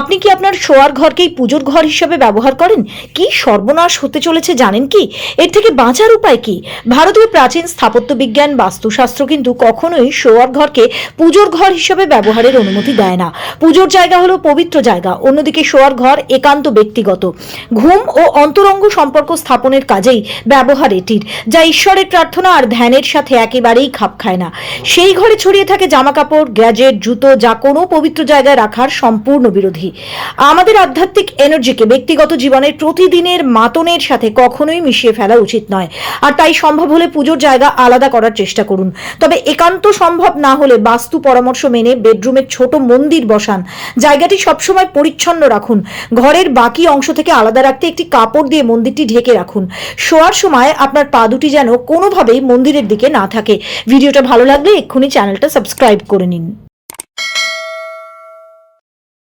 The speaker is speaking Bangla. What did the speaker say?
আপনি কি আপনার শোয়ার ঘরকেই পুজোর ঘর হিসেবে ব্যবহার করেন? কি সর্বনাশ হতে চলেছে জানেন কি? এর থেকে বাঁচার উপায় কি? ভারতীয় প্রাচীন স্থাপত্য বিজ্ঞান বাস্তুশাস্ত্র কিন্তু কখনোই শোয়ার ঘরকে পুজোর ঘর হিসেবে ব্যবহারের অনুমতি দেয় না। পুজোর জায়গা হলো পবিত্র জায়গা, অন্যদিকে শোয়ার ঘর একান্ত ব্যক্তিগত। ঘুম ও অন্তরঙ্গ সম্পর্ক স্থাপনের কাজেই ব্যবহার এটির, যা ঈশ্বরের প্রার্থনা আর ধ্যানের সাথে একেবারেই খাপ খায় না। সেই ঘরে ছড়িয়ে থাকে জামাকাপড়, গ্যাজেট, জুতো, যা কোনো পবিত্র জায়গায় রাখার সম্পূর্ণ বিরোধী। আমাদের আধ্যাত্মিক এনার্জিকে ব্যক্তিগত জীবনের প্রতিদিনের মাতনের সাথে কখনোই মিশিয়ে ফেলা উচিত নয়। আর তাই সম্ভব হলে পুজোর জায়গা আলাদা করার চেষ্টা করুন। তবে একান্ত সম্ভব না হলে বাস্তু পরামর্শ মেনে বেডরুমের ছোট মন্দির বসান। জায়গাটি সবসময় পরিচ্ছন্ন রাখুন। ঘরের বাকি অংশ থেকে আলাদা রাখতে একটি কাপড় দিয়ে মন্দিরটি ঢেকে রাখুন। শোয়ার সময় আপনার পা দুটি যেন কোনোভাবেই মন্দিরের দিকে না থাকে। ভিডিওটা ভালো লাগলে এক্ষুনি চ্যানেলটা সাবস্ক্রাইব করে নিন।